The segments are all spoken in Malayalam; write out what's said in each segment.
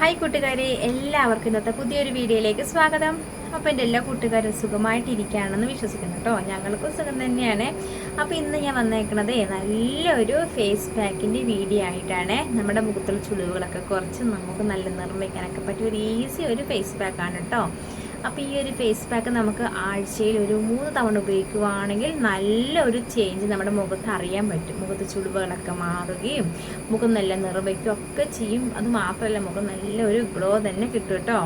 ഹായ് കൂട്ടുകാരെ. എല്ലാവർക്കും ഇന്നത്തെ പുതിയൊരു വീഡിയോയിലേക്ക് സ്വാഗതം. അപ്പോൾ എന്റെ എല്ലാ കൂട്ടുകാരും സുഖമായിട്ടിരിക്കുകയാണെന്ന് വിശ്വസിക്കുന്നു കേട്ടോ. ഞങ്ങൾക്കും സുഖം തന്നെയാണ്. അപ്പോൾ ഇന്ന് ഞാൻ വന്നേക്കണത് നല്ലൊരു ഫേസ് പാക്കിന്റെ വീഡിയോ ആയിട്ടാണ്. നമ്മുടെ മുഖത്തുള്ള ചുളിവുകളൊക്കെ കുറച്ച് നമുക്ക് നല്ല നിർമ്മിക്കാനൊക്കെ പറ്റിയ ഒരു ഈസി ഒരു ഫേസ് പാക്കാണ് കേട്ടോ. അപ്പോൾ ഈ ഒരു ഫേസ് പാക്ക് നമുക്ക് ആഴ്ചയിൽ ഒരു മൂന്ന് തവണ ഉപയോഗിക്കുകയാണെങ്കിൽ നല്ലൊരു ചേഞ്ച് നമ്മുടെ മുഖത്ത് അറിയാൻ പറ്റും. മുഖത്ത് ചുളിവുകളൊക്കെ മാറുകയും മുഖം നല്ല നിറവയ്ക്കുകയും ഒക്കെ ചെയ്യും. അത് മാത്രമല്ല മുഖം നല്ലൊരു ഗ്ലോ തന്നെ കിട്ടും കേട്ടോ.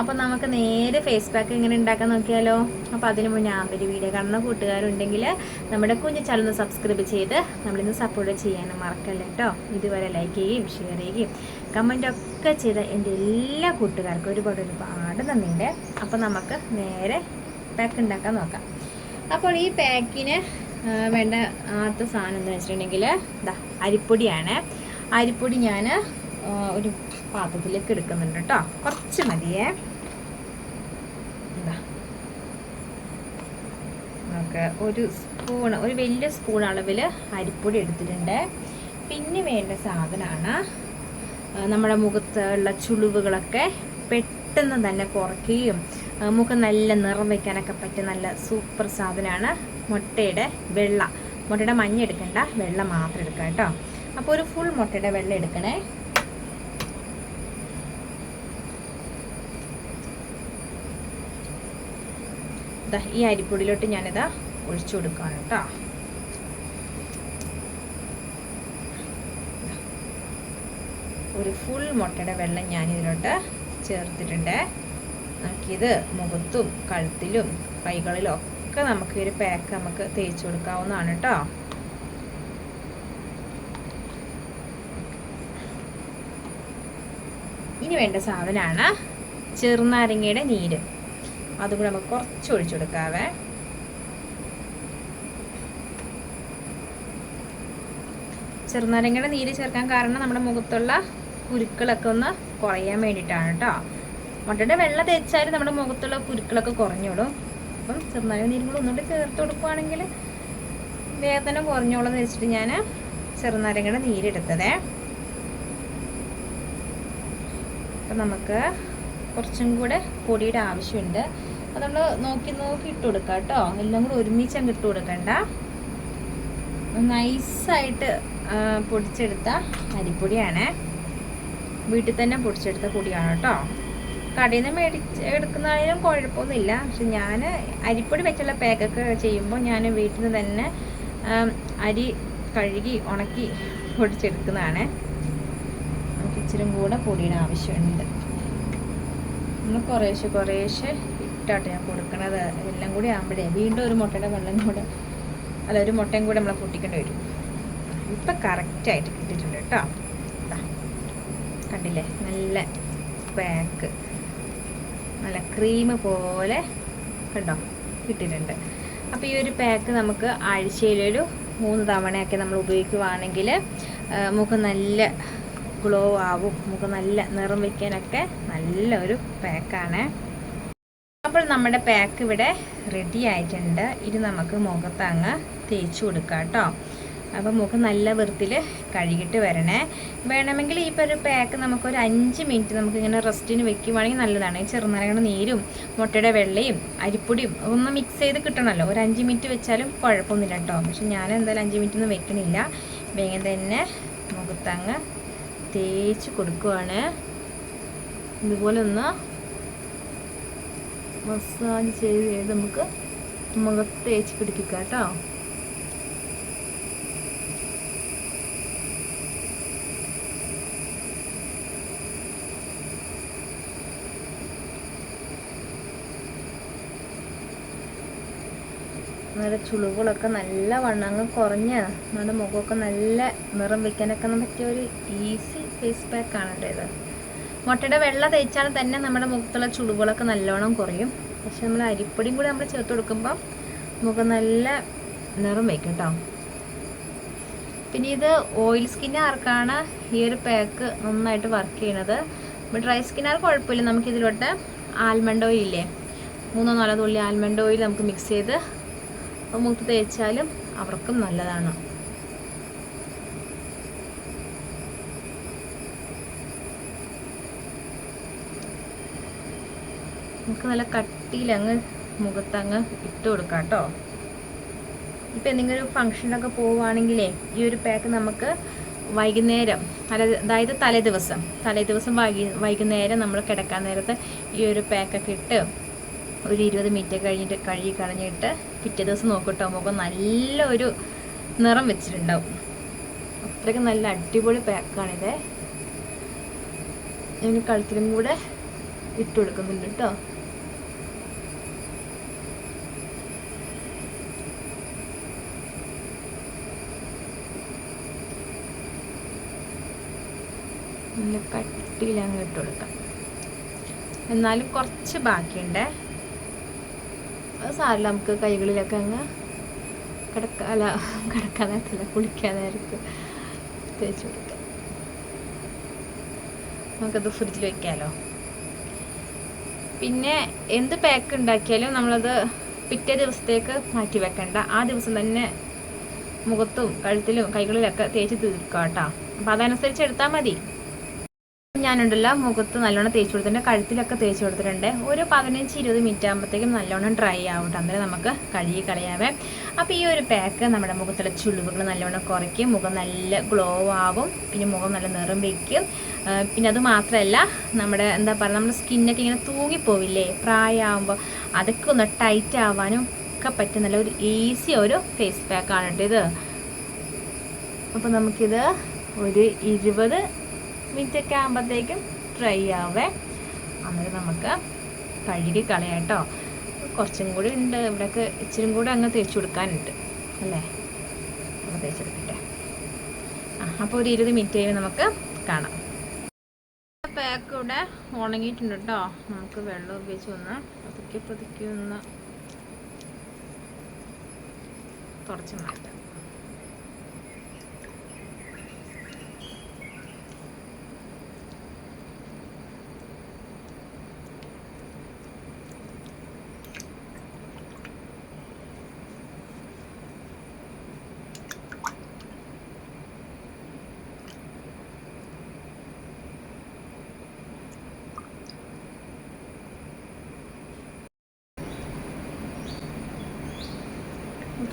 അപ്പോൾ നമുക്ക് നേരെ ഫേസ് പാക്ക് എങ്ങനെ ഉണ്ടാക്കാൻ നോക്കിയാലോ? അപ്പോൾ അതിന് മുന്നേ ആ ഒരു വീഡിയോ കാണുന്ന കൂട്ടുകാരുണ്ടെങ്കിൽ നമ്മുടെ കുഞ്ഞു ചാനൽ സബ്സ്ക്രൈബ് ചെയ്ത് നമ്മളിന്ന് സപ്പോർട്ട് ചെയ്യാനും മറക്കല്ല കേട്ടോ. ഇതുവരെ ലൈക്ക് ചെയ്യുകയും ഷെയർ ചെയ്യുകയും കമന്റ് ഒക്കെ ചെയ്ത എന്റെ എല്ലാ കൂട്ടുകാർക്കും ഒരുപാട് ഒരുപാട് നന്ദിയുണ്ട്. അപ്പോൾ നമുക്ക് നേരെ പാക്ക് ഉണ്ടാക്കാൻ നോക്കാം. അപ്പോൾ ഈ പാക്കിന് വേണ്ട ആദ്യത്തെ സാധനം എന്ന് വെച്ചിട്ടുണ്ടെങ്കിൽ ഇതാ അരിപ്പൊടിയാണ്. അരിപ്പൊടി ഞാൻ ഒരു പാത്രത്തിലേക്ക് എടുക്കുന്നുണ്ട് കേട്ടോ. കുറച്ച് മതിയേ. നമുക്ക് ഒരു സ്പൂൺ ഒരു വലിയ സ്പൂൺ അളവിൽ അരിപ്പൊടി എടുത്തിട്ടുണ്ട്. പിന്നെ വേണ്ട സാധനമാണ് നമ്മുടെ മുഖത്തുള്ള ചുളിവുകളൊക്കെ പെട്ടെന്ന് തന്നെ കുറയ്ക്കുകയും മുഖം നല്ല നിറം വയ്ക്കാനൊക്കെ പറ്റിയ നല്ല സൂപ്പർ സാധനമാണ് മുട്ടയുടെ വെള്ള. മുട്ടയുടെ മഞ്ഞ എടുക്കണ്ട വെള്ള മാത്രം എടുക്കുക കേട്ടോ. അപ്പോൾ ഒരു ഫുൾ മുട്ടയുടെ വെള്ള എടുക്കണേ. ഈ അരിപ്പൊടിയിലോട്ട് ഞാനിതാ ഒഴിച്ചു കൊടുക്കുകയാണ് കേട്ടോ. ഒരു ഫുൾ മുട്ടയുടെ വെള്ളം ഞാനിതിലോട്ട് ചേർത്തിട്ടുണ്ട്. നമുക്കിത് മുഖത്തും കഴുത്തിലും കൈകളിലും ഒക്കെ നമുക്ക് ഒരു പാക്ക് നമുക്ക് തേച്ച് കൊടുക്കാവുന്നതാണ് കേട്ടോ. ഇനി വേണ്ട സാധനമാണ് ചെറുനാരങ്ങയുടെ നീര്. അതും കൂടെ നമുക്ക് കുറച്ച് ഒഴിച്ചു കൊടുക്കാവേ. ചെറുനാരങ്ങയുടെ നീര് ചേർക്കാൻ കാരണം നമ്മുടെ മുഖത്തുള്ള കുരുക്കളൊക്കെ ഒന്ന് കുറയാൻ വേണ്ടിയിട്ടാണ് കേട്ടോ മുട്ടയുടെ വെള്ള തേച്ചാൽ നമ്മുടെ മുഖത്തുള്ള കുരുക്കളൊക്കെ കുറഞ്ഞോളും. അപ്പം ചെറുനായ നീരും കൂടെ ഒന്നുകൂടി ചേർത്ത് കൊടുക്കുവാണെങ്കിൽ വേദന കുറഞ്ഞോളും എന്ന് വെച്ചിട്ട് ഞാൻ ചെറുനാരങ്ങയുടെ നീരെടുത്തതേ. അപ്പം നമുക്ക് കുറച്ചും കൂടെ പൊടിയുടെ ആവശ്യമുണ്ട്. അത് നമ്മൾ നോക്കി നോക്കി ഇട്ട് കൊടുക്കാം കേട്ടോ എല്ലാം കൂടെ ഒരുമിച്ച് അങ്ങ് ഇട്ട് കൊടുക്കണ്ട. നൈസായിട്ട് പൊടിച്ചെടുത്ത അരിപ്പൊടിയാണ്. വീട്ടിൽ തന്നെ പൊടിച്ചെടുത്ത പൊടിയാണ് കേട്ടോ. കടയിൽ നിന്ന് മേടിച്ച് എടുക്കുന്നതിനും കുഴപ്പമൊന്നുമില്ല. പക്ഷെ ഞാൻ അരിപ്പൊടി വെച്ചുള്ള പാക്കൊക്കെ ചെയ്യുമ്പോൾ ഞാൻ വീട്ടിൽ നിന്ന് തന്നെ അരി കഴുകി ഉണക്കി പൊടിച്ചെടുക്കുന്നതാണ്. നമുക്ക് ഇച്ചിരി കൂടെ പൊടിയുടെ ആവശ്യമുണ്ട്. നമ്മൾ കുറേശ്ശെ കുറേശ്ശെ ഇട്ടാട്ടെ ഞാൻ കൊടുക്കണത്. എല്ലാം കൂടി ആകുമ്പോഴേ വീണ്ടും ഒരു മുട്ടയുടെ വെള്ളം കൂടെ അല്ല ഒരു മുട്ടയും കൂടെ നമ്മളെ പൊട്ടിക്കേണ്ടി വരും. ഇപ്പം കറക്റ്റായിട്ട് കിട്ടിയിട്ടുണ്ട് കേട്ടോ. കണ്ടില്ലേ? നല്ല പാക്ക് നല്ല ക്രീം പോലെ കണ്ടോ? കിട്ടിയിട്ടുണ്ട്. അപ്പോൾ ഈ ഒരു പാക്ക് നമുക്ക് ആഴ്ചയിലൊരു മൂന്ന് തവണയൊക്കെ നമ്മൾ ഉപയോഗിക്കുവാണെങ്കിൽ മുഖം നല്ല ഗ്ലോ ആവും. മുഖം നല്ല നിറം വയ്ക്കാനൊക്കെ നല്ലൊരു പാക്കാണ് അപ്പോൾ നമ്മുടെ പാക്ക് ഇവിടെ റെഡി ആയിട്ടുണ്ട്. ഇത് നമുക്ക് മുഖത്ത് അങ്ങ് തേച്ച് കൊടുക്കാം കേട്ടോ. അപ്പോൾ മുഖം നല്ല വൃത്തിയിൽ കഴുകിയിട്ട് വരണേ. വേണമെങ്കിൽ ഈ ഒരു പാക്ക് നമുക്കൊരു അഞ്ച് മിനിറ്റ് നമുക്ക് ഇങ്ങനെ റെസ്റ്റിന് വെക്കുവാണെങ്കിൽ നല്ലതാണ്. ചെറുനാരങ്ങയുടെ നീരും മുട്ടയുടെ വെള്ളയും അരിപ്പൊടിയും ഒന്ന് മിക്സ് ചെയ്ത് കിട്ടണമല്ലോ ഒരു അഞ്ച് മിനിറ്റ് വെച്ചാലും കുഴപ്പമൊന്നുമില്ല കേട്ടോ. പക്ഷെ ഞാൻ എന്തായാലും അഞ്ച് മിനിറ്റ് ഒന്നും വെക്കണില്ല. വേഗം തന്നെ മുഖത്തങ്ങ് തേച്ച് കൊടുക്കുവാണ്. ഇതുപോലെ ഒന്ന് മസാജ് ചെയ്ത് ചെയ്ത് നമുക്ക് മുഖത്ത് തേച്ച് പിടിപ്പിക്കാം കേട്ടോ. നമ്മുടെ ചുളിവുകളൊക്കെ നല്ല വണ്ണങ്ങ് കുറഞ്ഞ് നമ്മുടെ മുഖമൊക്കെ നല്ല നിറം വെക്കാനൊക്കെ പറ്റിയ ഒരു ഈസി ഫേസ് പാക്ക് കേട്ടോ ഇത്. മുട്ടയുടെ വെള്ള തേച്ചാൽ തന്നെ നമ്മുടെ മുഖത്തുള്ള ചുളിവുകളൊക്കെ നല്ലോണം കുറയും. പക്ഷെ നമ്മൾ അരിപ്പൊടിയും കൂടി നമ്മൾ ചേർത്ത് കൊടുക്കുമ്പോൾ മുഖം നല്ല നിറം വയ്ക്കും കേട്ടോ. പിന്നെ ഇത് ഓയിൽ സ്കിന്നുകാർക്കാണ് ഈ ഒരു പാക്ക് നന്നായിട്ട് വർക്ക് ചെയ്യണത്? ഡ്രൈ സ്കിന്നുകാർ കുഴപ്പമില്ല. നമുക്ക് ഇതിലോട്ട് ആൽമണ്ട് ഓയിൽ ഇല്ലേ? മൂന്നോ നാലോ തുള്ളി ആൽമണ്ട് ഓയിൽ നമുക്ക് മിക്സ് ചെയ്ത് മുഖത്ത് തേച്ചാലും അവർക്കും നല്ലതാണ്. നമുക്ക് നല്ല കട്ടിയിൽ അങ്ങ് മുഖത്തങ്ങ് ഇട്ട് കൊടുക്കാം കേട്ടോ. ഇപ്പം എന്തെങ്കിലും ഒരു ഫംഗ്ഷനൊക്കെ പോവുകയാണെങ്കിലേ ഈ ഒരു പാക്ക് നമുക്ക് വൈകുന്നേരം അല്ല അതായത് തലേ ദിവസം തലേ ദിവസം വൈകി വൈകുന്നേരം നമ്മൾ കിടക്കാൻ നേരത്ത് ഈ ഒരു പാക്കൊക്കെ ഇട്ട് ഒരു ഇരുപത് മിനിറ്റ് കഴിഞ്ഞിട്ട് കഴുകി കളഞ്ഞിട്ട് പിറ്റേ ദിവസം നോക്കിട്ടോ. മുഖം നല്ലൊരു നിറം വെച്ചിട്ടുണ്ടാവും. അത്രയ്ക്ക് നല്ല അടിപൊളി പാക്കാണിത് ഞാൻ കഴുത്തിലും കൂടെ ഇട്ട് കൊടുക്കുന്നുണ്ട് കേട്ടോ അങ്ങ് ഇട്ട് കൊടുക്കാം. എന്നാലും കുറച്ച് ബാക്കിയുണ്ട്. അത് സാറില്ല നമുക്ക് കൈകളിലൊക്കെ അങ്ങ് കിടക്ക അല്ല കുളിക്കാൻ നേരത്ത് തേച്ച് കൊടുക്കാം. നമുക്കത് ഫ്രിഡ്ജിൽ വെക്കാമല്ലോ പിന്നെ എന്ത് പാക്ക് ഉണ്ടാക്കിയാലും നമ്മളത് പിറ്റേ ദിവസത്തേക്ക് മാറ്റി വെക്കണ്ട. ആ ദിവസം തന്നെ മുഖത്തും കഴുത്തിലും കൈകളിലൊക്കെ തേച്ച് തീർക്കാം കേട്ടോ അപ്പം അതനുസരിച്ച് എടുത്താൽ മതി. ഞാനുണ്ടല്ലോ മുഖത്ത് നല്ലോണം തേച്ച് കൊടുത്തിട്ടുണ്ട് കഴുത്തിലൊക്കെ തേച്ച് കൊടുത്തിട്ടുണ്ട്. ഒരു പതിനഞ്ച് ഇരുപത് മിനിറ്റ് ആകുമ്പോഴത്തേക്കും നല്ലോണം ഡ്രൈ ആവട്ടെ. അന്നേരം നമുക്ക് കഴുകി കളയാവേ. അപ്പോൾ ഈ ഒരു പാക്ക് നമ്മുടെ മുഖത്തുള്ള ചുളിവുകൾ നല്ലോണം കുറയ്ക്കും. മുഖം നല്ല ഗ്ലോ ആവും. പിന്നെ മുഖം നല്ല നിറം വയ്ക്കും പിന്നെ അത് മാത്രമല്ല നമ്മുടെ എന്താ പറയുക നമ്മുടെ സ്കിന്നൊക്കെ ഇങ്ങനെ തൂങ്ങിപ്പോവില്ലേ? പ്രായമാകുമ്പോൾ അതൊക്കെ ഒന്ന് ടൈറ്റ് ആവാനും ഒക്കെ പറ്റുന്ന നല്ല ഒരു ഈസി ഒരു ഫേസ് പാക്കാണ് കേട്ടോ ഇത്. അപ്പോൾ നമുക്കിത് ഒരു ഇരുപത് മിനിറ്റ് ഒക്കെ ആകുമ്പോഴത്തേക്കും ഡ്രൈ ആവേ. അന്നേരം നമുക്ക് കഴുകി കളയാം കേട്ടോ കുറച്ചും കൂടി ഉണ്ട്. ഇവിടെയൊക്കെ ഇച്ചിരി കൂടെ അങ്ങ് തേച്ച് കൊടുക്കാനുണ്ട്. അല്ലേ? അപ്പോൾ തേച്ചെടുക്കട്ടെ ആ അപ്പോൾ ഒരു ഇരുപത് മിനിറ്റ് കഴിയുമ്പോൾ നമുക്ക് കാണാം. പാക്ക് ഇവിടെ ഉണങ്ങിയിട്ടുണ്ട് കേട്ടോ നമുക്ക് വെള്ളം ഉപയോഗിച്ച് ഒന്ന് പതുക്കെ പതുക്കെ ഒന്ന് തുടച്ച് മാറ്റാം.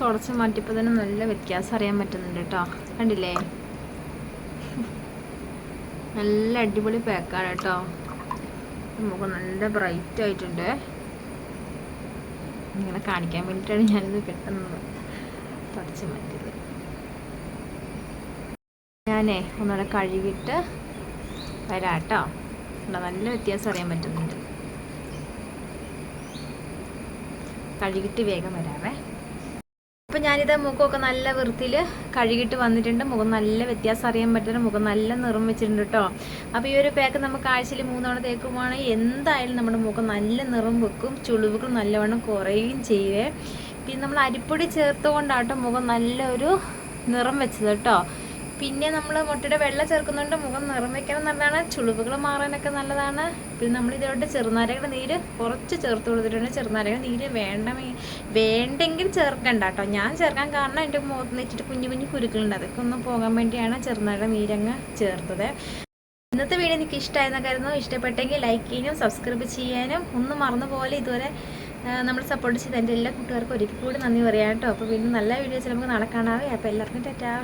തുടച്ച് മാറ്റിയപ്പോൾ തന്നെ നല്ല വ്യത്യാസം അറിയാൻ പറ്റുന്നുണ്ട് കേട്ടോ. കണ്ടില്ലേ? നല്ല അടിപൊളി പാക്കാണ് കേട്ടോ. നമുക്ക് നല്ല ബ്രൈറ്റ് ആയിട്ടുണ്ട്. ഇങ്ങനെ കാണിക്കാൻ വേണ്ടിയിട്ടാണ് ഞാനിത് പെട്ടെന്ന് തുടച്ച് മാറ്റിയത്. ഞാനേ ഒന്നുകൂടെ കഴുകിയിട്ട് വരാം കേട്ടോ. നല്ല വ്യത്യാസം അറിയാൻ പറ്റുന്നുണ്ട്. കഴുകിയിട്ട് വേഗം വരാവേ. അപ്പോൾ ഞാനിത് മുഖമൊക്കെ നല്ല വൃത്തിയിൽ കഴുകിയിട്ട് വന്നിട്ടുണ്ട്. മുഖം നല്ല വ്യത്യാസം അറിയാൻ പറ്റുന്ന മുഖം നല്ല നിറം വെച്ചിട്ടുണ്ട് കേട്ടോ അപ്പോൾ ഈ ഒരു പാക്ക് നമുക്ക് ആഴ്ചയിൽ മൂന്നവണ തേക്കുവാണെങ്കിൽ എന്തായാലും നമ്മുടെ മുഖം നല്ല നിറം വെക്കും. ചുളിവുകൾ നല്ലവണ്ണം കുറയുകയും ചെയ്യുവേ പിന്നെ നമ്മൾ അരിപ്പൊടി ചേർത്തുകൊണ്ടാട്ടോ മുഖം നല്ലൊരു നിറം വെച്ചത് കേട്ടോ പിന്നെ നമ്മൾ മുട്ടയുടെ വെള്ളം ചേർക്കുന്നുണ്ട് മുഖം നിറം വെക്കണം നല്ലതാണ്. ചുളിവുകൾ മാറാനൊക്കെ നല്ലതാണ്. പിന്നെ നമ്മൾ ഇതിലോട്ട് ചെറുനാരകയുടെ നീര് കുറച്ച് ചേർത്ത് കൊടുത്തിട്ടുണ്ട്. ചെറുനാരകയുടെ നീര് വേണ്ട വേണ്ടെങ്കിൽ ചേർക്കണ്ട കേട്ടോ. ഞാൻ ചേർക്കാൻ കാരണം എന്റെ മുഖത്ത് വെച്ചിട്ട് കുഞ്ഞു കുഞ്ഞു കുരുക്കളുണ്ട്. അതൊക്കെ ഒന്ന് പോകാൻ വേണ്ടിയാണ് ചെറുനാരക നീരങ്ങ് ചേർത്തത്. ഇന്നത്തെ വീഡിയോ എനിക്ക് ഇഷ്ടമായെന്ന കരുതുന്നു. ഇഷ്ടപ്പെട്ടെങ്കിൽ ലൈക്ക് ചെയ്യാനും സബ്സ്ക്രൈബ് ചെയ്യാനും ഒന്നും മറന്നു പോലെ ഇതുവരെ നമ്മൾ സപ്പോർട്ട് ചെയ്ത എന്റെ എല്ലാ കൂട്ടുകാർക്കും ഒരിക്കൽ കൂടി നന്ദി പറയാം കേട്ടോ. അപ്പോൾ വീണ്ടും നല്ല വീഡിയോസ് നമുക്ക് നടക്കാനാവേ അപ്പോൾ എല്ലാവർക്കും ടാറ്റാ.